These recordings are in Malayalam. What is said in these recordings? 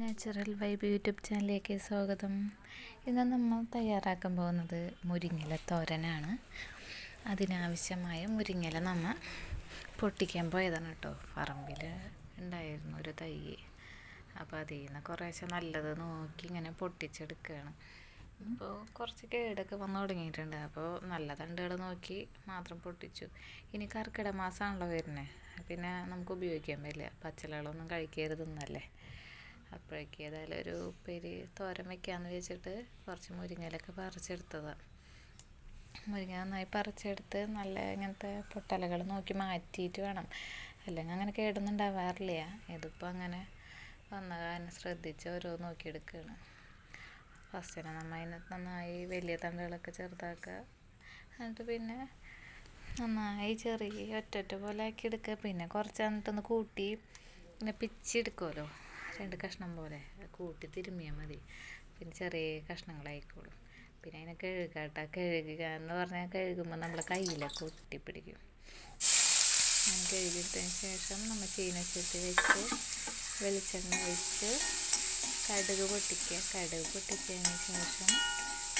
നാച്ചുറൽ വൈബ് യൂട്യൂബ് ചാനലിലേക്ക് സ്വാഗതം. ഇന്ന് നമ്മൾ തയ്യാറാക്കാൻ പോകുന്നത് മുരിങ്ങല തോരനാണ്. അതിനാവശ്യമായ മുരിങ്ങല നമ്മൾ പൊട്ടിക്കാൻ പോയതാണ് കേട്ടോ. പറമ്പിൽ ഉണ്ടായിരുന്നു ഒരു തൈ. അപ്പോൾ അതിൽ നിന്ന് കുറേശ്ശെ നല്ലത് നോക്കി ഇങ്ങനെ പൊട്ടിച്ചെടുക്കുകയാണ്. അപ്പോൾ കുറച്ച് കേടൊക്കെ വന്ന് തുടങ്ങിയിട്ടുണ്ട്. അപ്പോൾ നല്ല തണ്ടുകൾ നോക്കി മാത്രം പൊട്ടിച്ചു. ഇനി കർക്കിടക മാസമാണല്ലോ വരുന്നത് പിന്നെ നമുക്ക് ഉപയോഗിക്കാൻ പറ്റില്ല. പച്ചലകളൊന്നും കഴിക്കരുതെന്നല്ലേ. അപ്പോഴേക്ക് ഏതായാലും ഒരു ഉപ്പേരി തോരൻ വയ്ക്കാമെന്ന് വെച്ചിട്ട് കുറച്ച് മുരിങ്ങയിലൊക്കെ പറിച്ചെടുത്തതാണ് മുരിങ്ങ നന്നായി പറിച്ചെടുത്ത് നല്ല ഇങ്ങനത്തെ പൊട്ടലകൾ നോക്കി മാറ്റിയിട്ട് വേണം. അല്ലെങ്കിൽ അങ്ങനെ കേടുന്നുണ്ടാവാറില്ല. ഇതിപ്പോൾ അങ്ങനെ വന്ന കാരണം ശ്രദ്ധിച്ച് ഓരോ നോക്കിയെടുക്കുകയാണ് ഫസ്റ്റ് തന്നെ നമ്മൾ അതിനകത്ത് നന്നായി വലിയ തണ്ടുകളൊക്കെ ചെറുതാക്കുക. എന്നിട്ട് പിന്നെ നന്നായി ചെറിയ ഒറ്റ ഒറ്റ പോലെ ആക്കി എടുക്കുക പിന്നെ കുറച്ച് എന്നിട്ടൊന്ന് കൂട്ടി പിന്നെ പിച്ചെടുക്കുമല്ലോ രണ്ട് കഷ്ണം പോലെ കൂട്ടി തിരുമ്മിയാൽ മതി. പിന്നെ ചെറിയ കഷ്ണങ്ങളായിക്കോളും. പിന്നെ അതിനെ കഴുകാട്ട. കഴുകുക എന്ന് പറഞ്ഞാൽ കഴുകുമ്പോൾ നമ്മളെ കയ്യിലൊക്കെ ഒട്ടിപ്പിടിക്കും അങ്ങനെ കഴുകിയിട്ടതിന് ശേഷം നമ്മൾ ചീനച്ചട്ടി വെച്ച് വെളിച്ചെണ്ണ ഒഴിച്ച് കടുക് പൊട്ടിക്കുക. കടുക് പൊട്ടിച്ചതിന് ശേഷം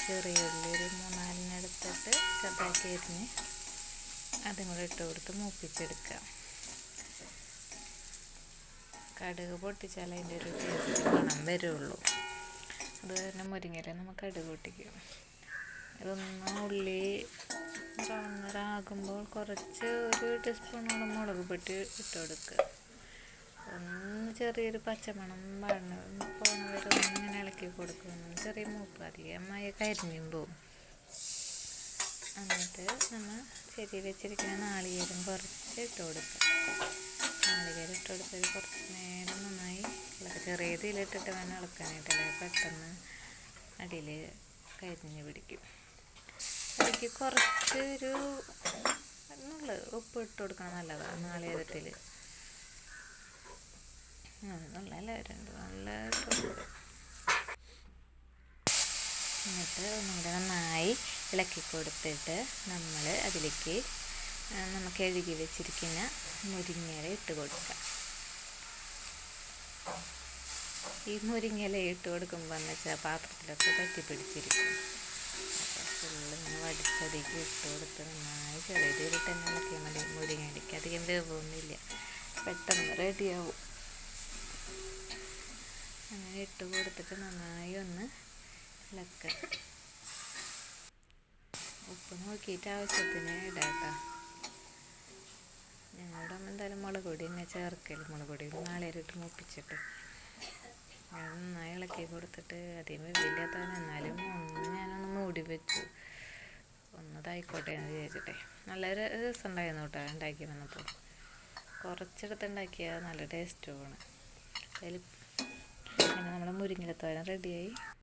ചെറിയ ഉള്ളി ഒരു മൂന്നാലിനെടുത്തിട്ട് ചെറുതാക്കി അരിഞ്ഞ് അതും കൂടെ ഇട്ട് കൊടുത്ത് മൂപ്പിച്ചെടുക്കുക. കടുക് പൊട്ടിച്ചാൽ അതിന്റെ ഒരു ടേസ്റ്റ് മണം വരുള്ളൂ. അത് തന്നെ മുരിങ്ങയില നമുക്ക് കടുക് പൊട്ടിക്കും. ഇതൊന്ന് ഉള്ളി ബ്രൗൺ കുറച്ച് ഒരു ടീസ്പൂണോളം മുളക് പൊട്ടി ഇട്ട് കൊടുക്കുക. ഒന്ന് ചെറിയൊരു പച്ചമണം വഴന്ന് പോണ വരെ ഒന്നിങ്ങനെ ഇളക്കി കൊടുക്കും. ചെറിയ മൂപ്പ് അധികമായി കരിഞ്ഞും പോവും. എന്നിട്ട് നമ്മൾ ചെടി വെച്ചിരിക്കുന്ന നാളികേരം കുറച്ച് ഇട്ട് കൊടുക്കുക. നാളികേരം ഇട്ട് കൊടുത്തത് കുറച്ച് നേരം ചെറിയ ഇതിലിട്ടിട്ട് വേണം ഇളക്കാനായിട്ടല്ലേ പെട്ടെന്ന് അടിയിൽ കരിഞ്ഞ് പിടിക്കും. അതിലേക്ക് കുറച്ചൊരു നല്ല ഉപ്പ് ഇട്ട് കൊടുക്കണം നല്ലതാണ് നാളികേരത്തിൽ. നല്ല രണ്ട് നല്ല എന്നിട്ട് ഒന്നുകൂടെ നന്നായി ഇളക്കി കൊടുത്തിട്ട് നമ്മൾ അതിലേക്ക് നമുക്ക് എഴുകി വെച്ചിരിക്കുന്ന മുരിങ്ങയില ഇട്ട് കൊടുക്കുക. ഈ മുരിങ്ങയില ഇട്ട് കൊടുക്കുമ്പോൾ എന്ന് വെച്ചാൽ പാത്രത്തിലൊക്കെ തട്ടി പിടിച്ചിരിക്കും. ഫുള്ള് ഇങ്ങനെ വടിച്ചതിക്ക് ഇട്ട് കൊടുത്ത് നന്നായി ചെറിയ രീതിയിൽ തന്നെ ഇളക്കിയാൽ മതി. മുരിങ്ങയിലേക്ക് അധികം വേവൊന്നുമില്ല. പെട്ടെന്ന് റെഡിയാവും അങ്ങനെ ഇട്ട് കൊടുത്തിട്ട് നന്നായി ഒന്ന് ഇളക്കുക ഉപ്പ് നോക്കിയിട്ട് ആവശ്യത്തിന് ഇടാട്ടോ ഞങ്ങളുടെ അമ്മ എന്തായാലും മുളക് പൊടി തന്നെ ചേർക്കൽ. മുളക് പൊടി നാളെ ഇട്ട് മുപ്പിച്ചിട്ട്. നന്നായി ഇളക്കി കൊടുത്തിട്ട് അധികം വലിയാത്തവൻ എന്നാലും ഒന്ന് ഞാനൊന്ന് മൂടി വെച്ചു. ഒന്നതായിക്കോട്ടെ എന്ന് വിചാരിച്ചിട്ടെ. നല്ല രസം ഉണ്ടായിരുന്നു കേട്ടോ ഉണ്ടാക്കി വന്നപ്പോൾ കുറച്ചെടുത്ത് ഉണ്ടാക്കിയാൽ നല്ല ടേസ്റ്റുമാണ് അതിൽ പിന്നെ നമ്മുടെ മുരിങ്ങിലത്തോരൻ റെഡിയായി